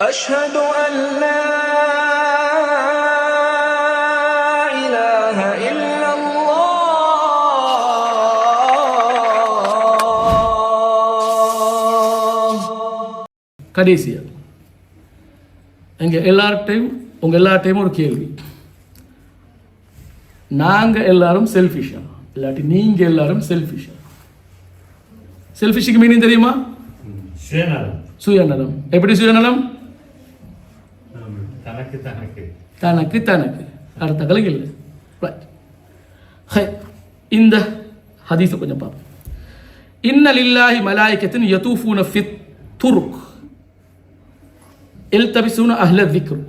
أشهد أن لا إله إلا الله கடைசியா எங்க எல்லார்ட்டையும் உங்க எல்லார்ட்டையும் ஒரு கேள்வி நாங்க எல்லாரும் செல்ஃபிஷா இல்லாட்டி நீங்க எல்லாரும் செல்ஃபிஷா செல்ஃபிஷுக்கு மீனிங் தெரியுமா சுயநலம் சுயநலம் எப்படி சுயநலம் தனக்கு தனக்கு. தனக்கு தனக்கு. அடுத்த கலை இல்லை ஹை. இந்த ஹதீஸை கொஞ்சம் பார்ப்போம். இன்ன லில்லாஹி மலாய்க்கத்தின் யதூஃபூன ஃபித் துருக். எல் தபிசூன அஹ்ல திக்ரு.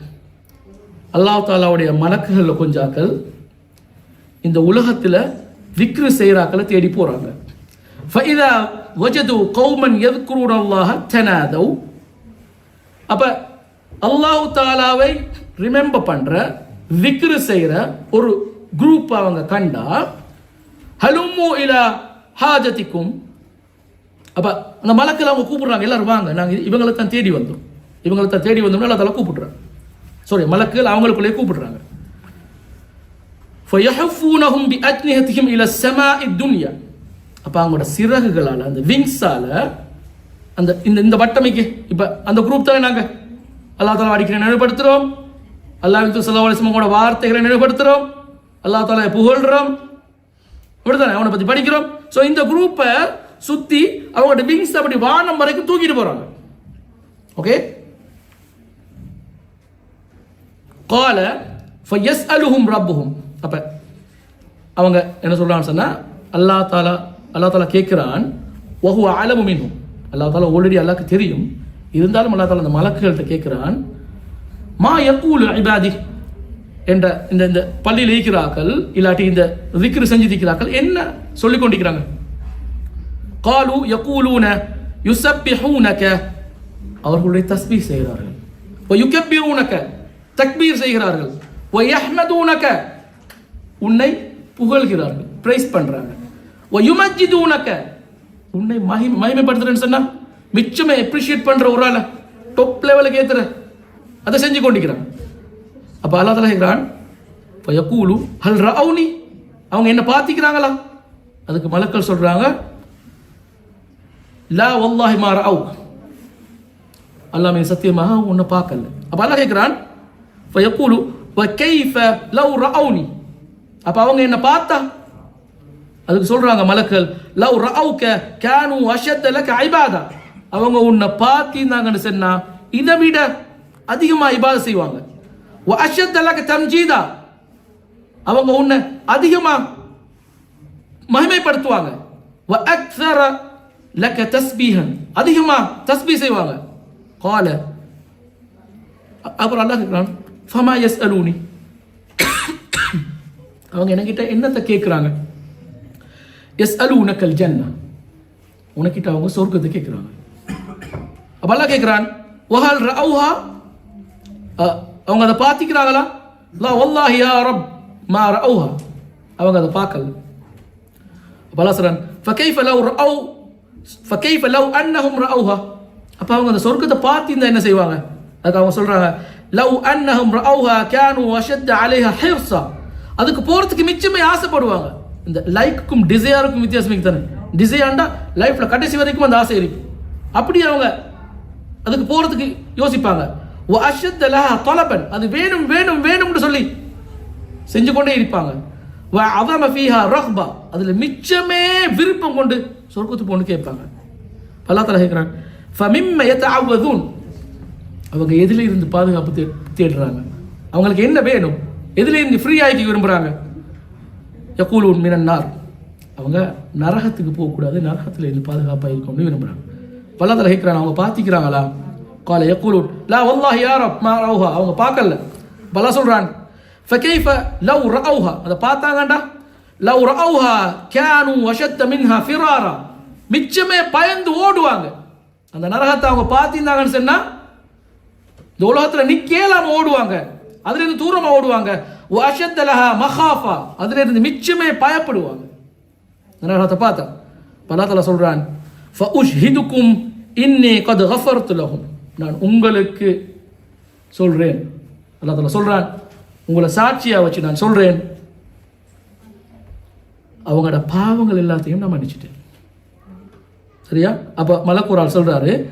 அல்லாஹ் தாலாவுடைய மலக்குகளில் கொஞ்சாக்கள் இந்த உலகத்தில் விக்ரு செய்கிறாக்களை தேடி போகிறாங்க ஃபைதா வஜது கௌமன் எதுக்குரூர் அல்லாஹ தெனாதவ் அப்போ அல்லாஹு தாலாவை ரிமெம்பர் பண்ணுற விக்ரு செய்கிற ஒரு குரூப் அவங்க கண்டா ஹலுமு இலா ஹாஜத்திக்கும். அப்போ அந்த மலக்கில் அவங்க கூப்பிடுறாங்க எல்லாரும் வாங்க நாங்கள் இவங்களை தான் தேடி வந்தோம். இவங்களை தான் தேடி வந்தோம்னா அதெல்லாம் தாலா கூப்பிடுறாங்க சாரி மலக்குகள் அவங்களுக்குள்ளே கூப்பிடுறாங்க. ஃபயஹஃபூனஹும் பி அக்னிஹத்திஹிம் இல ஸமாஇ துன்யா. அப்போ அவங்களோட சிறகுகளால் அந்த விங்ஸால அந்த இந்த இந்த வட்டமைக்கு இப்போ அந்த குரூப் தானே நாங்கள் அல்லா தாலா அடிக்கிற நினைவுபடுத்துகிறோம் அல்லாஹ் சல்லா வார்த்தைகளை நினைவுபடுத்துகிறோம் அல்லா தாலா புகழ்கிறோம் இப்படிதானே அவனை பற்றி படிக்கிறோம். ஸோ இந்த குரூப்பை சுற்றி அவங்களோட விங்ஸ் அப்படி வானம் வரைக்கும் தூக்கிட்டு போகிறாங்க ஓகே கால எஸ் அலுஹும் ரப்புஹும். அப்போ அவங்க என்ன சொல்கிறான்னு சொன்னால் அல்லா தாலா அல்லா தாலா கேட்குறான் ஒஹு ஆலமு மீனும் அல்லா தாலா ஆல்ரெடி அல்லாக்கு தெரியும். இருந்தாலும் அல்லா தாலா அந்த மலக்குகள்கிட்ட கேட்குறான் மா யக்கூலு ஐபாதி என்ற இந்த இந்த பள்ளியில் இருக்கிறார்கள் இல்லாட்டி இந்த விக்ரு செஞ்சிருக்கிறார்கள் என்ன சொல்லிக் கொண்டிருக்கிறாங்க? காலு யக்கூலூன யுசப்பிஹூனக அவர்களுடைய தஸ்பீ செய்கிறார்கள். யுகப்பிரூனக தக்பீர் செய்கிறார்கள். ஓ வயஹ்மதூனக உன்னை புகழ்கிறார்கள் பிரைஸ் பண்றாங்க. வயுமஜிதூனக உன்னை மகிமை மகிமைப்படுத்துறேன்னு சொன்னா மிச்சமே அப்ரிஷியேட் பண்ணுற ஒரு ஆளை டாப் லெவலுக்கு ஏத்துற. அதை செஞ்சு கொண்டிருக்கிறான். அப்போ அல்லா தலா கேட்குறான் இப்போ யக்கூலு ஹல் ரவுனி அவங்க என்ன பார்த்திக்கிறாங்களா அதுக்கு மலக்கள் சொல்கிறாங்க லா வல்லாஹி மா ரவு அல்லாமே சத்தியமாக உன்னை பார்க்கல. அப்போ அல்லாஹ் கேட்குறான் இப்போ யக்கூலு வ கைஃப லவ் ரவுனி அப்போ அவங்க என்ன பார்த்தா அதுக்கு சொல்கிறாங்க மலக்கள் லவ் ரவுக்க கேனு அஷத்த லக்க ஐபாதா. அவங்க உன்னை பார்த்திருந்தாங்கன்னு சொன்னா இதை விட அதிகமா இபாத செய்வாங்க. வ தம்ஜீதா. அவங்க உன்னை அதிகமா மகிமைப்படுத்துவாங்க. வ அக்ஸர தஸ்பீஹன். அதிகமா தஸ்பீ செய்வாங்க. கால. அப்புறம் அல்லாஹ் கேட்குறான் ஃபமா எஸ் அலூனி அவங்க என்கிட்ட என்னத்தை கேட்குறாங்க எஸ் அலு உனக்கல் ஜன்னா. உனக்கிட்ட அவங்க சொர்க்கத்தை கேட்குறாங்க அப்போ அல்லாஹ் கேட்குறான் ஒஹால் ரவுஹா அவங்க அதை பார்த்திக்கிறாங்களா லா வல்லாஹி யா ரப் மா ரவுஹா அவங்க அதை பார்க்கல. அப்போ அல்லாஹ் சொல்றான் ஃபகைஃப லவ் ரவு ஃபகைஃப லவ் அன்னஹும் ரவுஹா அப்போ அவங்க அந்த சொர்க்கத்தை பார்த்திருந்தா என்ன செய்வாங்க? அதுக்கு அவங்க சொல்கிறாங்க லவ் அன்னஹும் ரவுஹா கேனு அஷத் அலைஹா ஹிர்ஸா. அதுக்கு போகிறதுக்கு மிச்சமே ஆசைப்படுவாங்க. இந்த லைக்குக்கும் டிசையருக்கும் வித்தியாசம் தானே? டிசையாண்டா லைஃப்பில் கடைசி வரைக்கும் அந்த ஆசை இருக்கு. அப்படி அவங்க அதுக்கு போகிறதுக்கு யோசிப்பாங்க. ஓ அஷத் தொலபன். அது வேணும் வேணும் வேணும்னு சொல்லி செஞ்சு கொண்டே இருப்பாங்க. வ அதம ஃபீஹா ரஹ்பா. அதில் மிச்சமே விருப்பம் கொண்டு சொர்க்கத்து போன்னு கேட்பாங்க. பல்லா தலா கேட்குறாங்க ஃபமிம்ம எத்தாவதூன் அவங்க எதில் இருந்து பாதுகாப்பு தே தேடுறாங்க. அவங்களுக்கு என்ன வேணும்? எதில் இருந்து ஃப்ரீ ஆகிக்க விரும்புகிறாங்க யக்கூலூன் மினன்னார் அவங்க நரகத்துக்கு போகக்கூடாது நரகத்தில் இருந்து பாதுகாப்பாக இருக்கணும்னு விரும்புகிறாங்க பல்லத்தில் கேட்குறாங்க அவங்க பார்த்திக்கிறாங்களா காலை எக்கூலூட் லா வல்லாஹ் யார் மா ரவுஹா. அவங்க பார்க்கல பல சொல்கிறான் ஃபகைஃப லவ் ரவுஹா அதை பார்த்தாங்கண்டா லவ் ரவுஹா கேனு வஷத்த மின்ஹா ஃபிராரா. மிச்சமே பயந்து ஓடுவாங்க. அந்த நரகத்தை அவங்க பார்த்திருந்தாங்கன்னு சொன்னால் இந்த உலகத்தில் நிக்கேலாம ஓடுவாங்க. அதுலேருந்து தூரமாக ஓடுவாங்க. வஷத்தலஹா மஹாஃபா. அதுலேருந்து மிச்சமே பயப்படுவாங்க. நரகத்தை பார்த்தா பலாத்தல சொல்றான் ஃபஉஷ்ஹிதுக்கும் இன்னி கத கஃபர்த்து நான் உங்களுக்கு சொல்கிறேன் அல்லாஹ் தாலா உங்களை சாட்சியாக வச்சு நான் சொல்கிறேன் அவங்களோட பாவங்கள் எல்லாத்தையும் நான் மன்னிச்சிட்டேன். சரியா? அப்போ மலக்கு சொல்கிறாரு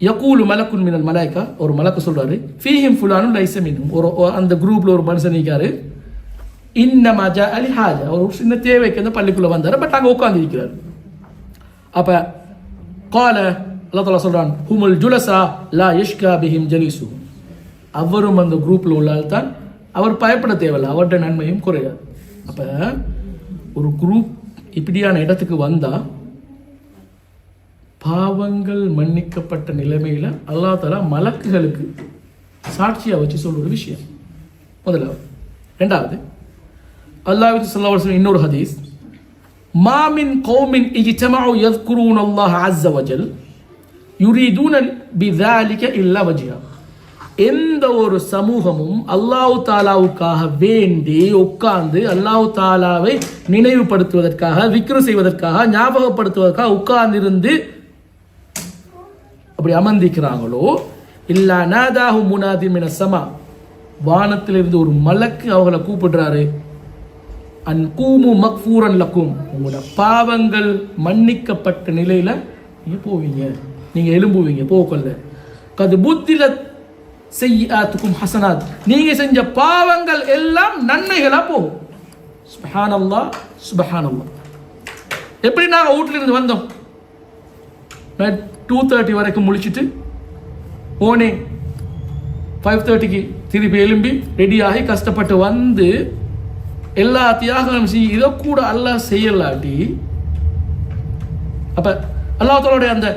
யக்கூலு மலக்குன் மினல் மலாய்க்கா ஒரு மலக்கு சொல்கிறாரு ஃபீஹிம் ஃபுலானும் லைச மீனும் ஒரு அந்த குரூப்பில் ஒரு மனுஷன் நிற்காரு இன்ன மஜா அலி ஹாஜா ஒரு சின்ன தேவைக்கு அந்த பள்ளிக்குள்ளே வந்தார் பட் அங்கே உட்காந்து இருக்கிறார். அப்போ கால அல்லா தாலா சொல்கிறான் ஹுமுல் ஜுலசா லா யஷ்கா பிஹிம் ஜலீசு அவரும் அந்த குரூப்பில் உள்ளால் தான் அவர் பயப்பட தேவையில்லை. அவர்கிட்ட நன்மையும் குறையாது. அப்போ ஒரு குரூப் இப்படியான இடத்துக்கு வந்தால் பாவங்கள் மன்னிக்கப்பட்ட நிலைமையில் அல்லாஹ் தலா மலக்குகளுக்கு சாட்சியாக வச்சு சொல்கிற ஒரு விஷயம். முதலாவது. ரெண்டாவது அல்லாஹ் ஸல்லல்லாஹு இன்னொரு ஹதீஸ். மாமின் கௌமின் இஜித்தமாவு யத்குரூன் அல்லாஹ் அஸ்ஸ வஜல் யுரீதூனன் பிதாலிக்க இல்லா வஜியா எந்த ஒரு சமூகமும் அல்லாஹு தாலாவுக்காக வேண்டி உட்கார்ந்து அல்லாஹு தாலாவை நினைவுபடுத்துவதற்காக விக்ரு செய்வதற்காக ஞாபகப்படுத்துவதற்காக உட்கார்ந்திருந்து அப்படி அமர்ந்திக்கிறாங்களோ இல்லா நாதாஹு முனாதிம் என சமா. வானத்திலிருந்து ஒரு மலக்கு அவங்களை கூப்பிடுறாரு. அன் கூமு மக்ஃபூரன் லக்கும். உங்களோட பாவங்கள் மன்னிக்கப்பட்ட நிலையில் நீங்கள் போவீங்க. நீங்கள் எழும்புவீங்க போகல கது புத்தில செய்யாத்துக்கும் ஹசனாத். நீங்கள் செஞ்ச பாவங்கள் எல்லாம் நன்மைகளாக போகும். சுபஹானல்லா சுபஹானல்லா எப்படி நாங்கள் வீட்டிலிருந்து வந்தோம்? டூ தேர்ட்டி வரைக்கும் முழிச்சிட்டு போனேன். ஃபைவ் தேர்ட்டிக்கு திருப்பி எழும்பி ரெடியாகி கஷ்டப்பட்டு வந்து எல்லா தியாகங்களும் செய்யும் இதை கூட அல்லாஹ் செய்யலாட்டி. அப்ப அல்லாஹ் அந்த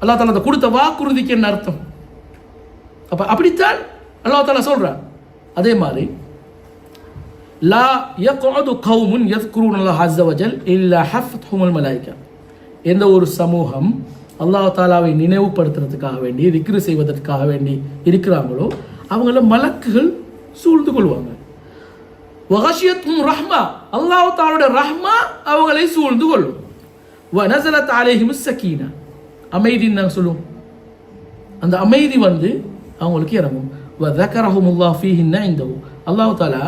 அல்லாஹ் தாலா அந்த கொடுத்த வாக்குறுதிக்கு என்ன அர்த்தம்? அப்ப அப்படித்தான் அல்லாஹ் தாலா சொல்றான் அதே மாதிரி லா யக்உது கவுமுன் யذ்குரூன அல்லாஹ் அஸ்ஸ வஜல் இல்லா ஹஃபத்ஹுமுல் மலாய்க்கா எந்த ஒரு சமூகம் அல்லாஹ் தாலாவை நினைவுபடுத்துறதுக்காக வேண்டி விக்ரி செய்வதற்காக வேண்டி இருக்கிறாங்களோ அவங்கள மலக்குகள் சூழ்ந்து கொள்வாங்க. வகஷியத்தும் ரஹ்மா அல்லாஹ் தாலுடைய ரஹ்மா அவங்களை சூழ்ந்து கொள்ளும் வனசலத் அலைஹிம் சக்கீனா அமைதின்னு நாங்கள் சொல்லுவோம் அந்த அமைதி வந்து அவங்களுக்கு இறங்கும் வதக்கரஹும் அல்லாஹ் ஃபீஹின்ன ஐந்தஹு அல்லாஹ் தாலா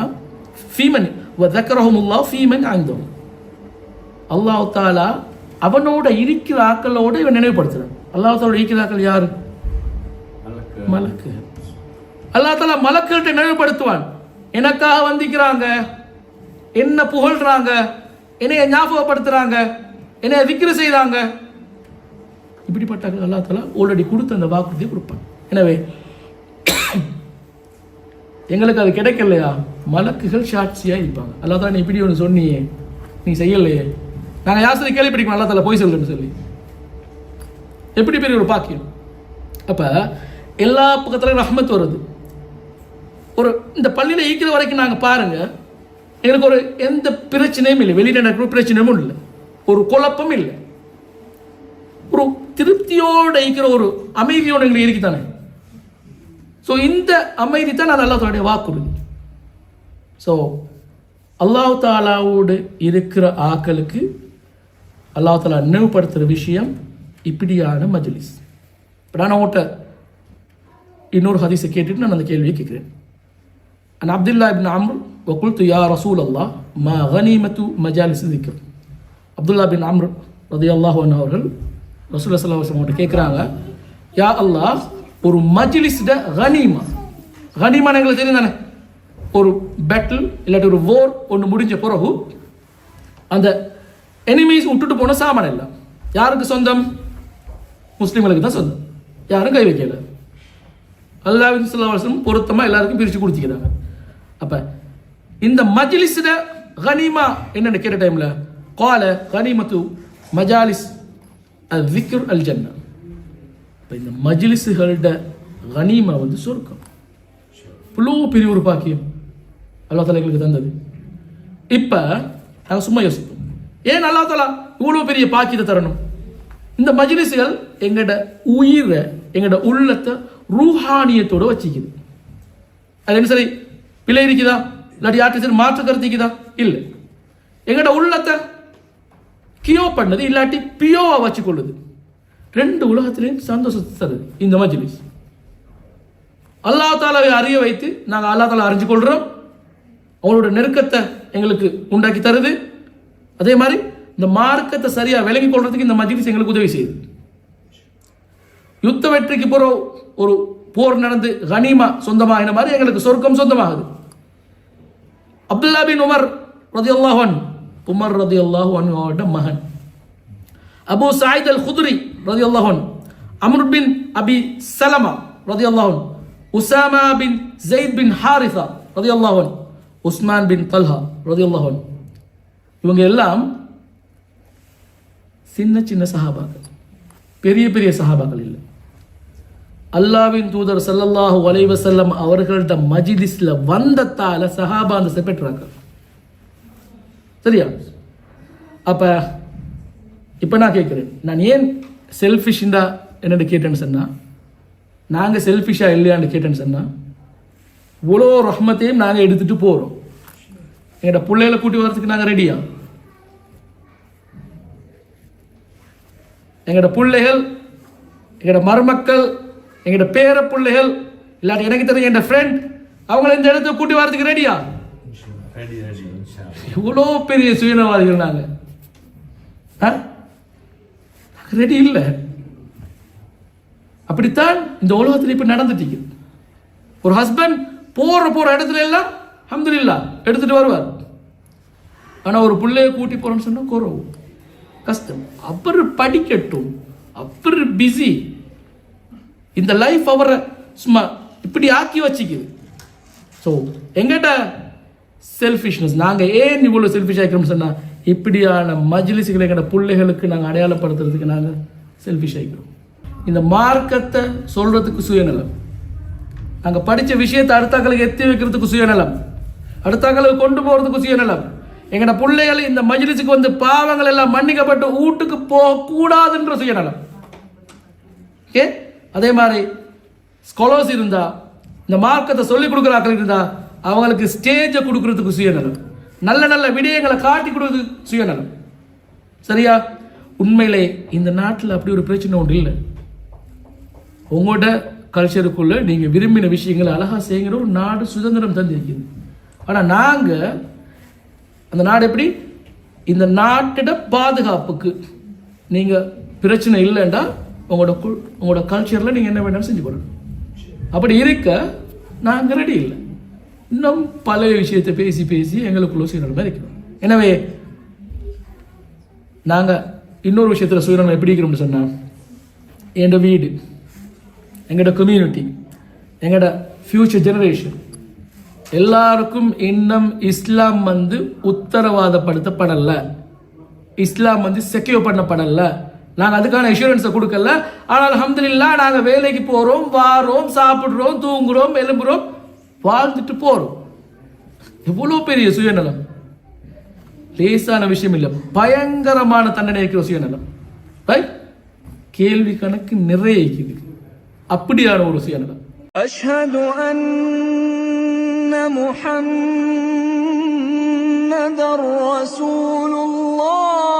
ஃபீமன் வதக்கரஹும் அல்லாஹ் ஃபீமன் ஐந்தஹு அல்லாஹ் தாலா அவனோட இருக்கிற ஆக்களோட இவன் நினைவுபடுத்துறான் அல்லாஹ் தாலோட இருக்கிற ஆக்கள் யாரு மலக்கு அல்லாஹ் தாலா மலக்கள்கிட்ட நினைவுபடுத்துவான் எனக்காக வந்திக்கிறாங்க. என்ன புகழ்றாங்க. என்னைய ஞாபகப்படுத்துறாங்க. என்னைய விக்கிர செய்கிறாங்க இப்படிப்பட்ட அல்லா தலா ஆல்ரெடி கொடுத்த அந்த வாக்குறுதியை கொடுப்பான். எனவே எங்களுக்கு அது கிடைக்கலையா? மலக்குகள் சாட்சியாக இருப்பாங்க. அல்லா தாலா நீ இப்படி ஒன்று சொன்னியே. நீ செய்யலையே. நாங்கள் யாசனை கேள்விப்படிக்கணும் அல்லா தாலா போய் சொல்லுன்னு சொல்லி. எப்படி பெரிய ஒரு பாக்கியம்? அப்போ எல்லா பக்கத்துலையும் ரஹ்மத் வருது. ஒரு இந்த பள்ளியில் ஈக்கிற வரைக்கும் நாங்கள் பாருங்கள் எங்களுக்கு ஒரு எந்த பிரச்சனையும் இல்லை. வெளியில் நடக்கிற பிரச்சனையும் இல்லை. ஒரு குழப்பம் இல்லை. ஒரு திருப்தியோடு இருக்கிற ஒரு அமைதியோடு எங்களுக்கு இருக்குதானே? ஸோ இந்த அமைதி தான் நான் அல்லாஹ் வாக்குறுதி ஸோ அல்லாஹ் தாலாவோடு இருக்கிற ஆக்களுக்கு அல்லாஹ் தாலா நினைவுபடுத்துகிற விஷயம் இப்படியான மஜ்லிஸ். இப்போ நான் இன்னொரு ஹதீஸை கேட்டுட்டு நான் அந்த கேள்வியை கேட்குறேன். அண்ட் அப்துல்லா இப்னு அம்ர் வகுல்து யா ரசூல் அல்லாஹ் ம கனிமத்து மஜாலிஸ் திக்ர் அப்துல்லா பின் அம்ர் ரதி அல்லாஹ் அவர்கள் ரசூல் சல்லா அவங்கள்ட்ட கேட்குறாங்க யா அல்லாஹ் ஒரு மஜ்லிஸ்ட கனிமா. கனிமான்னு எங்களுக்கு தெரியும் தானே? ஒரு பேட்டில் இல்லாட்டி ஒரு வோர் ஒன்று முடிஞ்ச பிறகு அந்த எனிமீஸ் விட்டுட்டு போன சாமான் இல்லை. யாருக்கு சொந்தம்? முஸ்லீம்களுக்கு தான் சொந்தம். யாரும் கை வைக்கல. அல்லாஹ் சொல்லவசம் பொருத்தமாக எல்லாருக்கும் பிரித்து கொடுத்துக்கிறாங்க அப்போ இந்த மஜ்லிஸில் கனிமா என்னென்னு கேட்ட டைமில் கால கனிமத்து மஜாலிஸ் அல் விக்ர் அல் ஜன்னா இப்போ இந்த மஜ்லிஸுகளோட கனிமா வந்து சொர்க்கம். இவ்வளோ பெரிய ஒரு பாக்கியம். அல்லா தாலா எங்களுக்கு தந்தது. இப்போ நாங்கள் சும்மா யோசிப்போம். ஏன் அல்லா தலா இவ்வளோ பெரிய பாக்கியத்தை தரணும்? இந்த மஜ்லிஸுகள் எங்களோட உயிரை எங்களோட உள்ளத்தை ரூஹானியத்தோடு வச்சுக்குது. அது என்ன சரி? பிழை இருக்குதா? இல்லாட்டி யார்கிட்ட சரி மாற்று கருத்து இருக்குதா? இல்லை. எங்கட உள்ளத்தை கியோ பண்ணது இல்லாட்டி பியோவா வச்சு கொள்ளுது ரெண்டு உலகத்திலையும் சந்தோஷத்தை தருது இந்த மஜ்லிஸ். அல்லாஹ் தாலாவை அறிய வைத்து நாங்கள் அல்லாஹ் தாலா அறிஞ்சு கொள்கிறோம் அவங்களோட நெருக்கத்தை எங்களுக்கு உண்டாக்கி தருது. அதே மாதிரி இந்த மார்க்கத்தை சரியாக விளங்கி கொள்றதுக்கு இந்த மஜ்லிஸ் எங்களுக்கு உதவி செய்யுது. யுத்த வெற்றிக்கு போகிற ஒரு போர் நடந்து கனிமா சொந்தமாகின மாதிரி எங்களுக்கு சொர்க்கம் சொந்தமாகுது. அப்துல்லா பின் உமர் ரதி அல்லாஹன் உமர் ரதி அல்லாஹு மகன் அபு சாயித் அல் குதுரி ரதி அல்லாஹன் அம்ர் பின் அபி சலமா ரதி அல்லாஹன் Usama bin Zaid bin Haritha ரதி அல்லாஹன் உஸ்மான் பின் தல்ஹா ரதி அல்லாஹன் இவங்க எல்லாம் சின்ன சின்ன சஹாபாக்கள் பெரிய பெரிய சஹாபாக்கள் இல்லை அல்லாவின் தூதர் சல்லல்லாஹு வலைவசல்லம் வஸல்லம் அவர்கள்ட்ட மஜிலிஸ்ல வந்தத்தால சஹாபா அந்த பெற்றாங்க. சரியா? அப்ப இப்ப நான் கேட்கிறேன் நான் ஏன் செல்ஃபிஷ்ண்டா என்னென்னு கேட்டேன்னு சொன்னா? நாங்க செல்ஃபிஷா இல்லையான்னு கேட்டேன்னு சொன்னா இவ்வளோ ரஹ்மத்தையும் நாங்க எடுத்துட்டு போறோம். எங்கள்ட பிள்ளைகளை கூட்டி வர்றதுக்கு நாங்க ரெடியா எங்களோட பிள்ளைகள் எங்களோட மருமக்கள் எங்களோட பேர பிள்ளைகள் இல்லாட்டி எனக்கு தெரியும் என் ஃப்ரெண்ட் அவங்கள இந்த இடத்துக்கு கூட்டி வரதுக்கு ரெடியா இவ்வளோ பெரிய சுயநலவாதிகள் நாங்க. ரெடி இல்லை. அப்படித்தான் இந்த உலகத்தில் இப்ப நடந்துட்டீங்க ஒரு ஹஸ்பண்ட் போற போற இடத்துல எல்லாம் அல்ஹம்துலில்லா எடுத்துட்டு வருவார். ஆனா ஒரு பிள்ளைய கூட்டி போறோம்னு சொன்னா குறவு. கஷ்டம். அவர் படிக்கட்டும். அவர் பிஸி இந்த லைஃப் அவரை சும்மா இப்படி ஆக்கி வச்சுக்குது. ஸோ எங்கிட்ட செல்ஃபிஷ்னஸ் நாங்கள் ஏன் இவ்வளோ செல்ஃபிஷ் ஆகிக்கிறோம் சொன்னால் இப்படியான மஜ்லிஸுகளை எங்கிட்ட பிள்ளைகளுக்கு நாங்கள் அடையாளப்படுத்துறதுக்கு நாங்கள் செல்ஃபிஷ் ஆகிக்கிறோம் இந்த மார்க்கத்தை சொல்கிறதுக்கு சுயநலம். நாங்கள் படித்த விஷயத்தை அடுத்தாக்களுக்கு எத்தி வைக்கிறதுக்கு சுயநலம். அடுத்தாக்களுக்கு கொண்டு போகிறதுக்கு சுயநலம். எங்களோட பிள்ளைகள் இந்த மஜ்லிஸுக்கு வந்து பாவங்கள் எல்லாம் மன்னிக்கப்பட்டு வீட்டுக்கு போகக்கூடாதுன்ற சுயநலம். அதே மாதிரி ஸ்காலர்ஸ் இருந்தா இந்த மார்க்கத்தை சொல்லிக் கொடுக்குற ஆக்கள் இருந்தா அவங்களுக்கு ஸ்டேஜை கொடுக்கறதுக்கு சுயநலம். நல்ல நல்ல விடயங்களை காட்டி கொடுக்கறதுக்கு சுயநலம். சரியா? உண்மையிலே இந்த நாட்டில் அப்படி ஒரு பிரச்சனை ஒன்று இல்லை. உங்களோட கல்ச்சருக்குள்ள நீங்க விரும்பின விஷயங்களை அழகா செய்யுங்கிற ஒரு நாடு சுதந்திரம் தந்திருக்குது. ஆனா நாங்க அந்த நாடு எப்படி? இந்த நாட்டிட பாதுகாப்புக்கு. நீங்க பிரச்சனை இல்லைண்டா உங்களோட கு- உங்களோட கல்ச்சரில் நீங்கள் என்ன வேணாலும் செஞ்சு போடணும் அப்படி இருக்க நாங்கள் ரெடி இல்லை. இன்னும் பழைய விஷயத்தை பேசி பேசி எங்களுக்குள்ள சுயநலமாக இருக்கிறோம் எனவே நாங்கள் இன்னொரு விஷயத்தில் சுயநலம் எப்படி இருக்கிறோம்னு சொன்னால் எங்களோட வீடு எங்களோட கம்யூனிட்டி எங்களோட ஃப்யூச்சர் ஜெனரேஷன் எல்லாருக்கும் இன்னும் இஸ்லாம் வந்து உத்தரவாதப்படுத்தப்படலை. இஸ்லாம் வந்து செக்யூர் பண்ணப்படலை. நாங்கள் அதுக்கான இன்சூரன்ஸை கொடுக்கல ஆனால் அல்ஹம்துலில்லாஹ் நாங்கள் வேலைக்கு போகிறோம் வாரோம் சாப்பிட்றோம் தூங்குறோம் எலும்புறோம் வாழ்ந்துட்டு போகிறோம் எவ்வளோ பெரிய சுயநலம் லேசான விஷயம் இல்லை பயங்கரமான தண்டனை இருக்கிற சுயநலம் ரைட் கேள்வி கணக்கு நிறைய இருக்குது அப்படியான ஒரு சுயநலம் أشهد أن محمد رسول الله